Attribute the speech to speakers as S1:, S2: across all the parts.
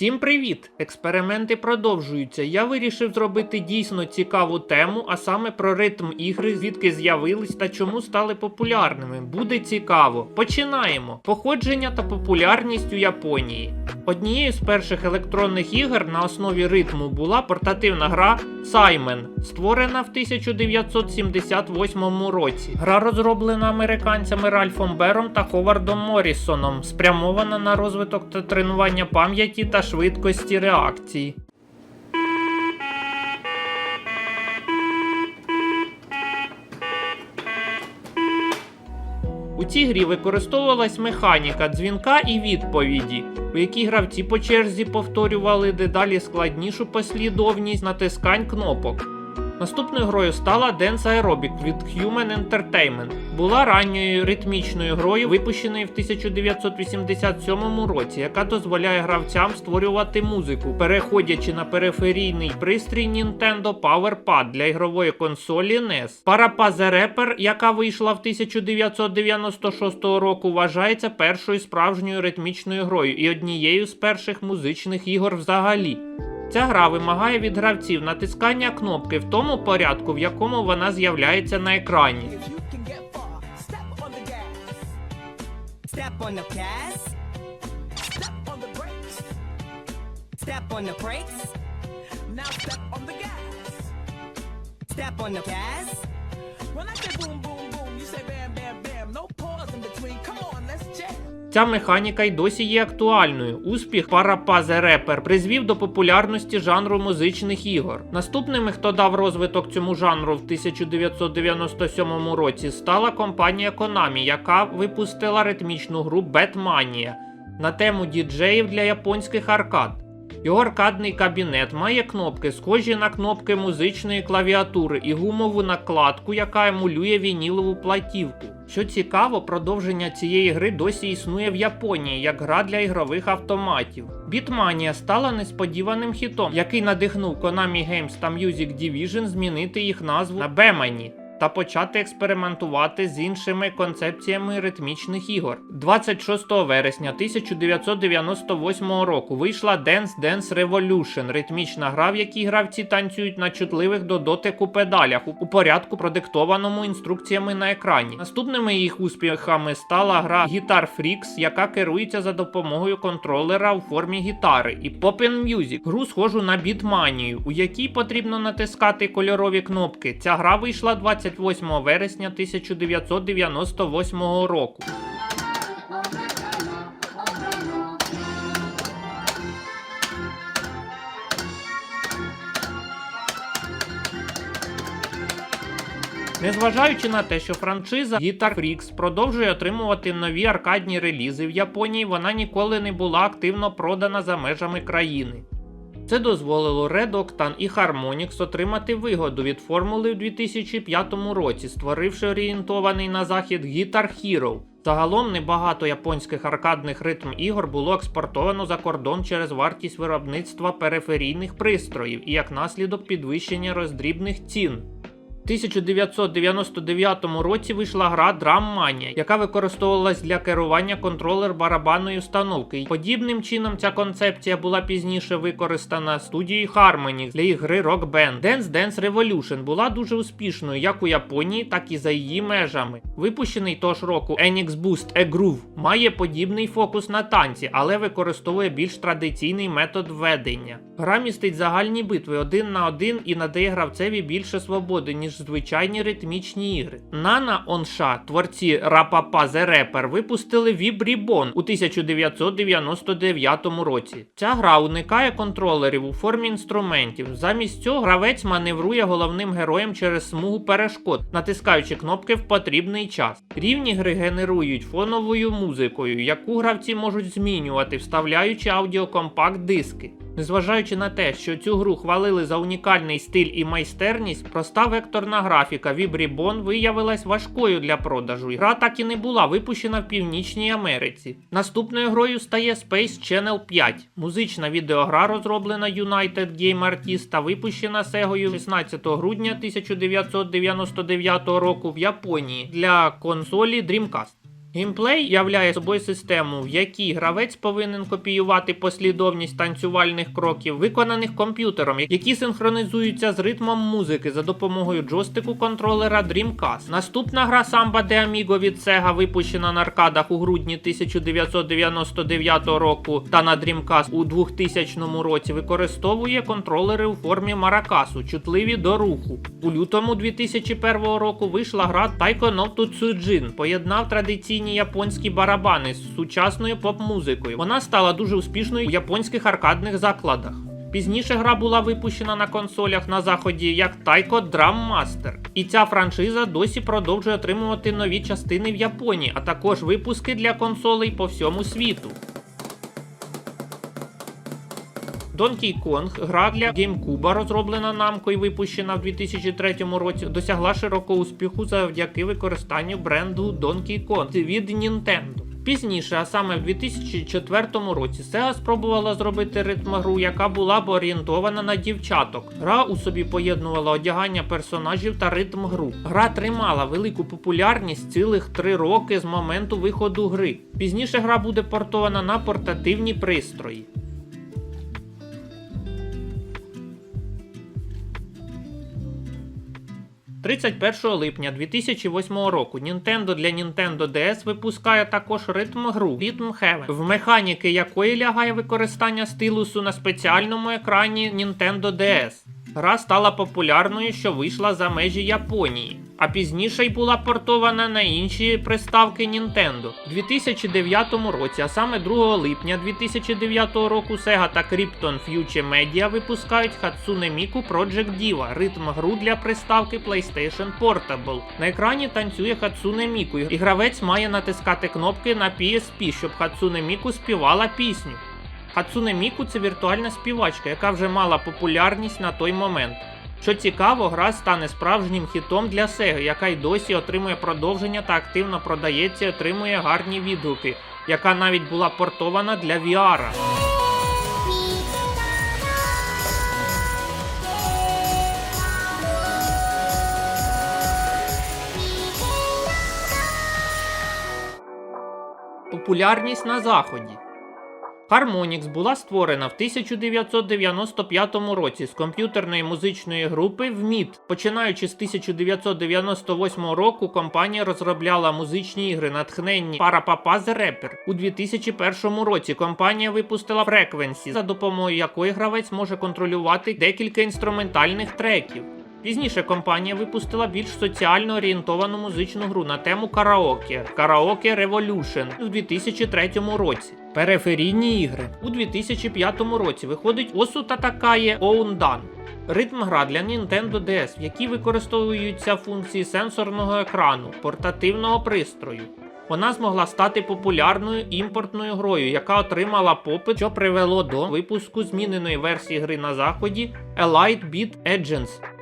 S1: Всім привіт! Експерименти продовжуються. Я вирішив зробити дійсно цікаву тему, а саме про ритм ігри, звідки з'явились та чому стали популярними. Буде цікаво. Починаємо. Походження та популярність у Японії. Однією з перших електронних ігор на основі ритму була портативна гра Саймен, створена в 1978 році. Гра розроблена американцями Ральфом Бером та Ховардом Моррісоном, спрямована на розвиток та тренування пам'яті та швидкості реакції. У цій грі використовувалась механіка дзвінка і відповіді, у якій гравці по черзі повторювали дедалі складнішу послідовність натискань кнопок. Наступною грою стала Dance Aerobic від Human Entertainment. Була ранньою ритмічною грою, випущеною в 1987 році, яка дозволяє гравцям створювати музику, переходячи на периферійний пристрій Nintendo PowerPad для ігрової консолі NES. Parappa the Rapper, яка вийшла в 1996 року, вважається першою справжньою ритмічною грою і однією з перших музичних ігор взагалі. Ця гра вимагає від гравців натискання кнопки в тому порядку, в якому вона з'являється на екрані.
S2: Step on the gas. When I say boom, boom, boom, you say bam, bam, bam. No pause in between. Come on.
S1: Ця механіка й досі є актуальною. Успіх Парапазе Репер призвів до популярності жанру музичних ігор. Наступними, хто дав розвиток цьому жанру в 1997 році, стала компанія Konami, яка випустила ритмічну гру Batmania на тему діджеїв для японських аркад. Його аркадний кабінет має кнопки, схожі на кнопки музичної клавіатури і гумову накладку, яка емулює вінілову платівку. Що цікаво, продовження цієї гри досі існує в Японії як гра для ігрових автоматів. Бітманія стала несподіваним хітом, який надихнув Konami Games та Music Division змінити їх назву на Бемані та почати експериментувати з іншими концепціями ритмічних ігор. 26 вересня 1998 року вийшла Dance Dance Revolution, ритмічна гра, в якій гравці танцюють на чутливих до дотику педалях у- порядку, продиктованому інструкціями на екрані. Наступними їх успіхами стала гра Guitar Freaks, яка керується за допомогою контролера у формі гітари, і Poppin' Music, гру схожу на бітманію, у якій потрібно натискати кольорові кнопки. Ця гра вийшла 28 вересня 1998 року. Незважаючи на те, що франшиза Guitar Freaks продовжує отримувати нові аркадні релізи в Японії, вона ніколи не була активно продана за межами країни. Це дозволило Red Octane і Harmonix отримати вигоду від формули в 2005 році, створивши орієнтований на захід Guitar Hero. Загалом небагато японських аркадних ритм ігор було експортовано за кордон через вартість виробництва периферійних пристроїв і як наслідок підвищення роздрібних цін. У 1999 році вийшла гра Drum Mania, яка використовувалась для керування контролер барабанної установки. Подібним чином ця концепція була пізніше використана студією Harmonix для їх гри Rock Band. Dance Dance Revolution була дуже успішною як у Японії, так і за її межами. Випущений того ж року Enix Boost A Groove має подібний фокус на танці, але використовує більш традиційний метод ведення. Гра містить загальні битви один на один і надає гравцеві більше свободи, ніж звичайні ритмічні ігри. Нана Онша, творці Рапапа The Rapper, випустили Reborn у 1999 році. Ця гра уникає контролерів у формі інструментів. Замість цього гравець маневрує головним героєм через смугу перешкод, натискаючи кнопки в потрібний час. Рівні гри генерують фоновою музикою, яку гравці можуть змінювати, вставляючи аудіокомпакт диски. Незважаючи на те, що цю гру хвалили за унікальний стиль і майстерність, проста векторна графіка Vibribon виявилась важкою для продажу. Гра так і не була випущена в Північній Америці. Наступною грою стає Space Channel 5. Музична відеогра, розроблена United Game Artists та випущена Сегою 16 грудня 1999 року в Японії для консолі Dreamcast. Геймплей являє собою систему, в якій гравець повинен копіювати послідовність танцювальних кроків, виконаних комп'ютером, які синхронізуються з ритмом музики за допомогою джойстику контролера Dreamcast. Наступна гра Samba de Amigo від Sega, випущена на аркадах у грудні 1999 року та на Dreamcast у 2000 році, використовує контролери у формі маракасу, чутливі до руху. У лютому 2001 року вийшла гра Taiko no Tsujin, поєднав традиційні японські барабани з сучасною поп-музикою. Вона стала дуже успішною в японських аркадних закладах. Пізніше гра була випущена на консолях на заході як Taiko Drum Master. І ця франшиза досі продовжує отримувати нові частини в Японії, а також випуски для консолей по всьому світу. Donkey Kong, гра для GameCube, розроблена Namco і випущена в 2003 році, досягла широкого успіху завдяки використанню бренду Donkey Kong від Nintendo. Пізніше, а саме в 2004 році, Sega спробувала зробити ритм-гру, яка була б орієнтована на дівчаток. Гра у собі поєднувала одягання персонажів та ритм гру. Гра тримала велику популярність цілих три роки з моменту виходу гри. Пізніше гра буде портована на портативні пристрої. 31 липня 2008 року Nintendo для Nintendo DS випускає також ритм-гру Rhythm Heaven, в механіки якої лягає використання стилусу на спеціальному екрані Nintendo DS. Гра стала популярною, що вийшла за межі Японії, а пізніше й була портована на інші приставки Nintendo. У 2009 році, а саме 2 липня 2009 року, Sega та Krypton Future Media випускають Hatsune Miku Project Diva, ритм-гру для приставки PlayStation Portable. На екрані танцює Hatsune Miku, і гравець має натискати кнопки на PSP, щоб Hatsune Miku співала пісню. Хацуне Міку це віртуальна співачка, яка вже мала популярність на той момент. Що цікаво, гра стане справжнім хітом для Sega, яка й досі отримує продовження та активно продається і отримує гарні відгуки, яка навіть була портована для VR. Популярність на заході. Harmonix була створена в 1995 році з комп'ютерної музичної групи ВМІТ. Починаючи з 1998 року, компанія розробляла музичні ігри, натхненні Парапапа The Rapper. У 2001 році компанія випустила Frequency, за допомогою якої гравець може контролювати декілька інструментальних треків. Пізніше компанія випустила більш соціально орієнтовану музичну гру на тему караоке Karaoke Revolution у 2003 році. Периферійні ігри у 2005 році виходить Осу Татакає Оундан. Ритм гра для Nintendo DS, в якій використовуються функції сенсорного екрану, портативного пристрою. Вона змогла стати популярною імпортною грою, яка отримала попит, що привело до випуску зміненої версії гри на заході Elite Beat Agents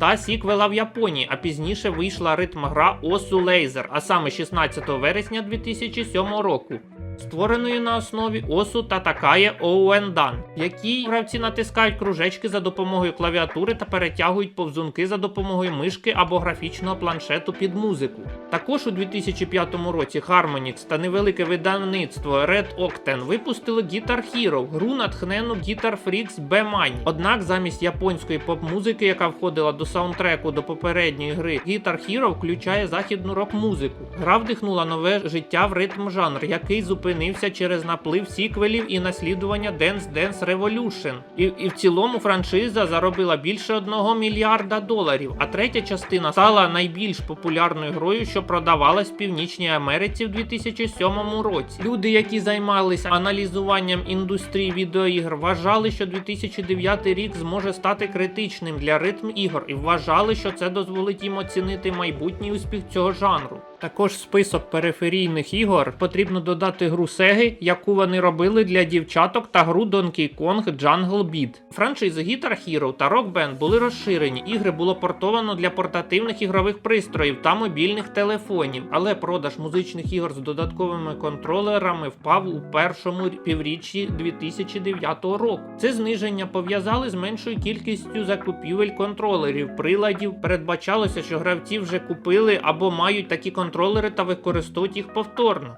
S1: та сіквела в Японії, а пізніше вийшла ритм-гра Осу Лейзер, а саме 16 вересня 2007 року, створеною на основі Осу Татакає Оуендан, в якій гравці натискають кружечки за допомогою клавіатури та перетягують повзунки за допомогою мишки або графічного планшету під музику. Також у 2005 році Harmonix та невелике видавництво Red Octane випустили Guitar Hero, гру натхнену Guitar Freaks B-Mani. Однак замість японської поп-музики, яка входила до саундтреку до попередньої гри, Guitar Hero включає західну рок-музику. Гра вдихнула нове життя в ритм жанр, який зупинився через наплив сіквелів і наслідування Dance Dance Revolution. І, і в цілому франшиза заробила більше одного мільярда доларів. А третя частина стала найбільш популярною грою, що продавалась в Північній Америці в 2007 році. Люди, які займалися аналізуванням індустрії відеоігр, вважали, що 2009 рік зможе стати критичним для ритм ігор, і вважали, що це дозволить їм оцінити майбутній успіх цього жанру. Також список периферійних ігор потрібно додати гру гру яку вони робили для дівчаток, та гру Donkey Kong Jungle Beat. Франшизи Guitar Hero та Rock Band були розширені. Ігри було портовано для портативних ігрових пристроїв та мобільних телефонів, але продаж музичних ігор з додатковими контролерами впав у першому півріччі 2009 року. Це зниження пов'язали з меншою кількістю закупівель контролерів, приладів. Передбачалося, що гравці вже купили або мають такі контролери та використовують їх повторно.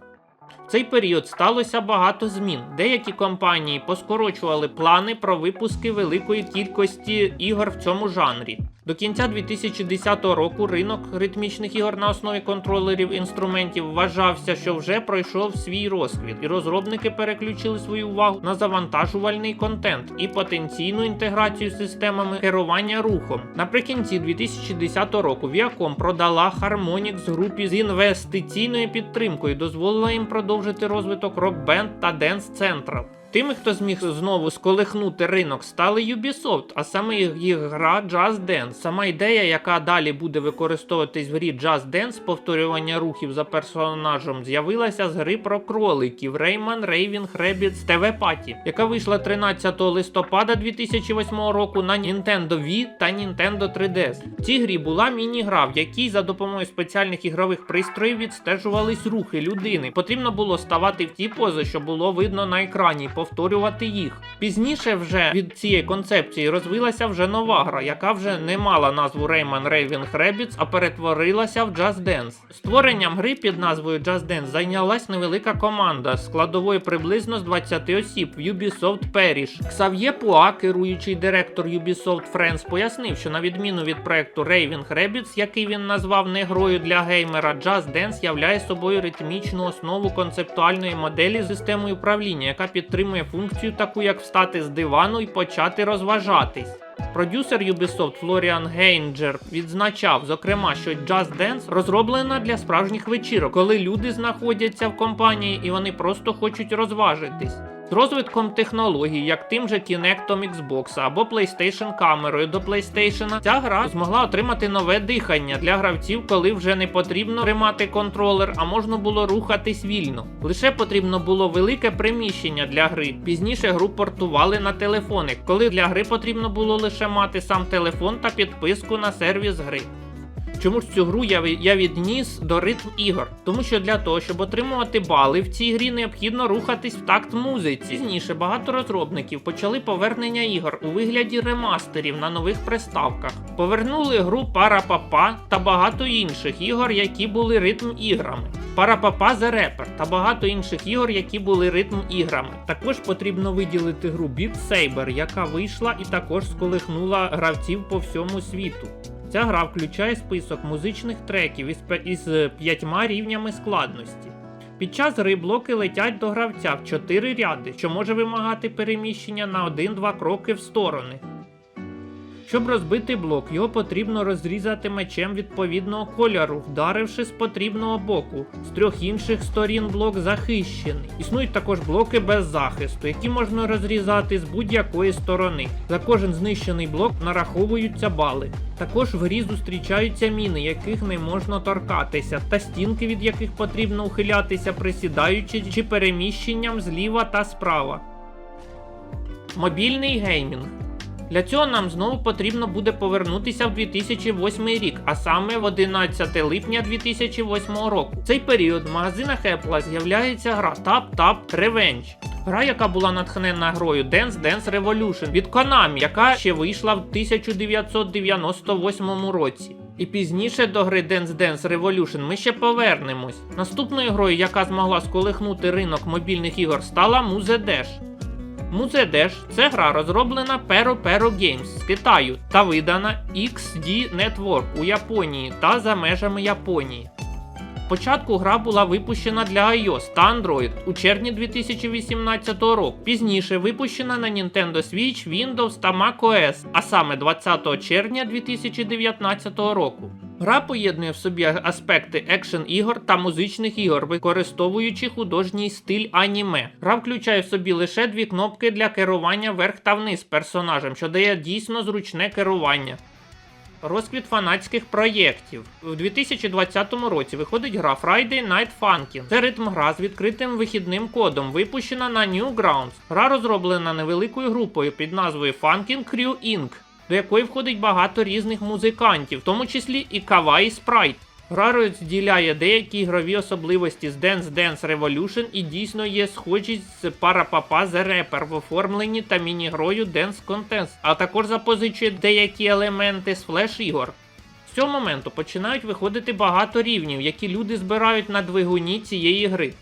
S1: Цей період сталося багато змін. Деякі компанії поскорочували плани про випуски великої кількості ігор в цьому жанрі. До кінця 2010 року ринок ритмічних ігор на основі контролерів інструментів вважався, що вже пройшов свій розквіт, і розробники переключили свою увагу на завантажувальний контент і потенційну інтеграцію з системами керування рухом. Наприкінці 2010 року Viacom продала Harmonix групі з інвестиційною підтримкою, дозволила їм продовжити розвиток Band та Dance Central. Тими, хто зміг знову сколихнути ринок, стали Ubisoft, а саме їх, гра Just Dance. Сама ідея, яка далі буде використовуватись в грі Just Dance, повторювання рухів за персонажем, з'явилася з гри про кроликів Rayman Raving Rabbids TV Party, яка вийшла 13 листопада 2008 року на Nintendo Wii та Nintendo 3DS. В цій грі була міні-гра, в якій за допомогою спеціальних ігрових пристроїв відстежувались рухи людини. Потрібно було ставати в ті пози, що було видно на екрані повторювати їх. Пізніше вже від цієї концепції розвилася вже нова гра, яка вже не мала назву Rayman Raving Rabbids, а перетворилася в Just Dance. Створенням гри під назвою Just Dance зайнялась невелика команда складовою приблизно з 20 осіб в Ubisoft Parish. Ксав'є Пуа, керуючий директор Ubisoft Friends, пояснив, що на відміну від проекту Raving Rabbids, який він назвав не грою для геймера, Just Dance являє собою ритмічну основу концептуальної моделі з системою управління, яка підтримує функцію таку, як встати з дивану і почати розважатись. Продюсер Ubisoft Флоріан Гейнджер відзначав, зокрема, що Just Dance розроблена для справжніх вечірок, коли люди знаходяться в компанії і вони просто хочуть розважитись. З розвитком технологій, як тим же Kinectом Xbox або PlayStation камерою до PlayStation, ця гра змогла отримати нове дихання для гравців, коли вже не потрібно тримати контролер, а можна було рухатись вільно. Лише потрібно було велике приміщення для гри. Пізніше гру портували на телефони, коли для гри потрібно було лише мати сам телефон та підписку на сервіс гри. Чому ж цю гру я, я відніс до ритм ігор? Тому що для того, щоб отримувати бали в цій грі, необхідно рухатись в такт музиці. Пізніше багато розробників почали повернення ігор у вигляді ремастерів на нових приставках. Повернули гру Парапапа та багато інших ігор, які були ритм іграми. Парапапа The Rapper та багато інших ігор, які були ритм іграми. Також потрібно виділити гру Beat Saber, яка вийшла і також сколихнула гравців по всьому світу. Ця гра включає список музичних треків із, із е, п'ятьма рівнями складності. Під час гри блоки летять до гравця в чотири ряди, що може вимагати переміщення на 1-2 кроки в сторони. Щоб розбити блок, його потрібно розрізати мечем відповідного кольору, вдаривши з потрібного боку. З трьох інших сторін блок захищений. Існують також блоки без захисту, які можна розрізати з будь-якої сторони. За кожен знищений блок нараховуються бали. Також в грі зустрічаються міни, яких не можна торкатися, та стінки, від яких потрібно ухилятися, присідаючи чи переміщенням зліва та справа. Мобільний геймінг. Для цього нам знову потрібно буде повернутися в 2008 рік, а саме в 11 липня 2008 року. В цей період в магазинах Apple з'являється гра Tap Tap Revenge. Гра, яка була натхнена грою Dance Dance Revolution від Konami, яка ще вийшла в 1998 році. І пізніше до гри Dance Dance Revolution ми ще повернемось. Наступною грою, яка змогла сколихнути ринок мобільних ігор, стала Muse Dash. Muse Dash – це гра, розроблена Pero Pero Games з Китаю та видана XD Network у Японії та за межами Японії. Спочатку гра була випущена для iOS та Android у червні 2018 року. Пізніше випущена на Nintendo Switch, Windows та macOS, а саме 20 червня 2019 року. Гра поєднує в собі аспекти екшен ігор та музичних ігор, використовуючи художній стиль аніме. Гра включає в собі лише дві кнопки для керування вверх та вниз персонажем, що дає дійсно зручне керування. Розквіт фанатських проєктів. У 2020 році виходить гра Friday Night Funkin'. Це ритм гра з відкритим вихідним кодом, випущена на Newgrounds. Гра розроблена невеликою групою під назвою Funkin' Crew Inc., до якої входить багато різних музикантів, в тому числі і Kawaii Sprite. Гра розділяє деякі ігрові особливості з Dance Dance Revolution і дійсно є схожість з Parapapa The Rapper в оформленні та міні-грою Dance Contest, а також запозичує деякі елементи з флеш-ігор. З цього моменту починають виходити багато рівнів, які люди збирають на двигуні цієї гри.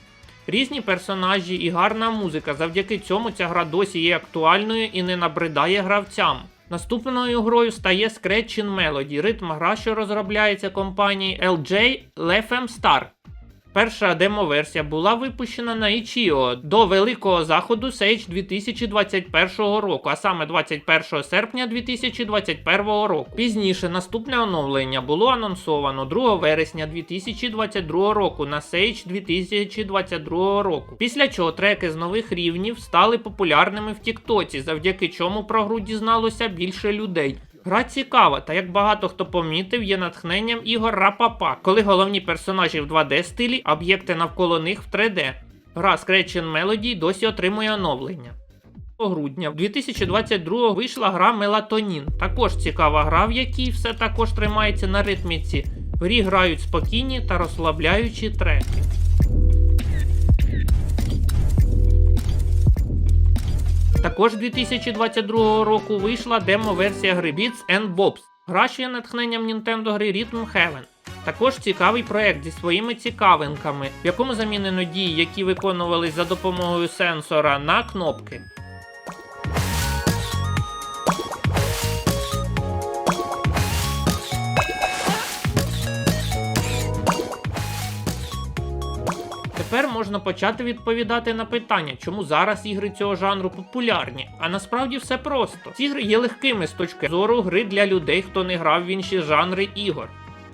S1: Різні персонажі і гарна музика. Завдяки цьому ця гра досі є актуальною і не набридає гравцям. Наступною грою стає Scratching Melody, ритм гра, що розробляється компанією LJ Lefem Star. Перша демо-версія була випущена на Itch.io до великого заходу Sage 2021 року, а саме 21 серпня 2021 року. Пізніше наступне оновлення було анонсовано 2 вересня 2022 року на Sage 2022 року. Після чого треки з нових рівнів стали популярними в Тіктоці, завдяки чому про гру дізналося більше людей. Гра цікава, та як багато хто помітив, є натхненням ігор Рапапа, коли головні персонажі в 2D стилі, об'єкти навколо них в 3D. Гра Scratch Melody досі отримує оновлення. Грудня 2022 вийшла гра Мелатонін. Також цікава гра, в якій все також тримається на ритміці. В грі грають спокійні та розслабляючі треки. Також 2022 року вийшла демо-версія гри Beats and Bobs. Гра, що є натхненням Nintendo гри Rhythm Heaven. Також цікавий проект зі своїми цікавинками, в якому замінено дії, які виконувались за допомогою сенсора на кнопки. Тепер можна почати відповідати на питання, чому зараз ігри цього жанру популярні. А насправді все просто. Ці ігри є легкими з точки зору гри для людей, хто не грав в інші жанри ігор.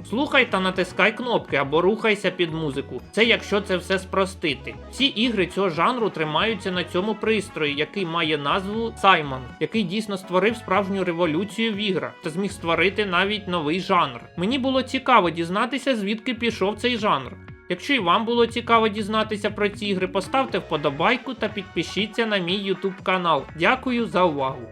S1: Слухай та натискай кнопки або рухайся під музику. Це якщо це все спростити. Всі ігри цього жанру тримаються на цьому пристрої, який має назву Саймон, який дійсно створив справжню революцію в іграх та зміг створити навіть новий жанр. Мені було цікаво дізнатися, звідки пішов цей жанр. Якщо і вам було цікаво дізнатися про ці ігри, поставте вподобайку та підпишіться на мій YouTube канал. Дякую за увагу!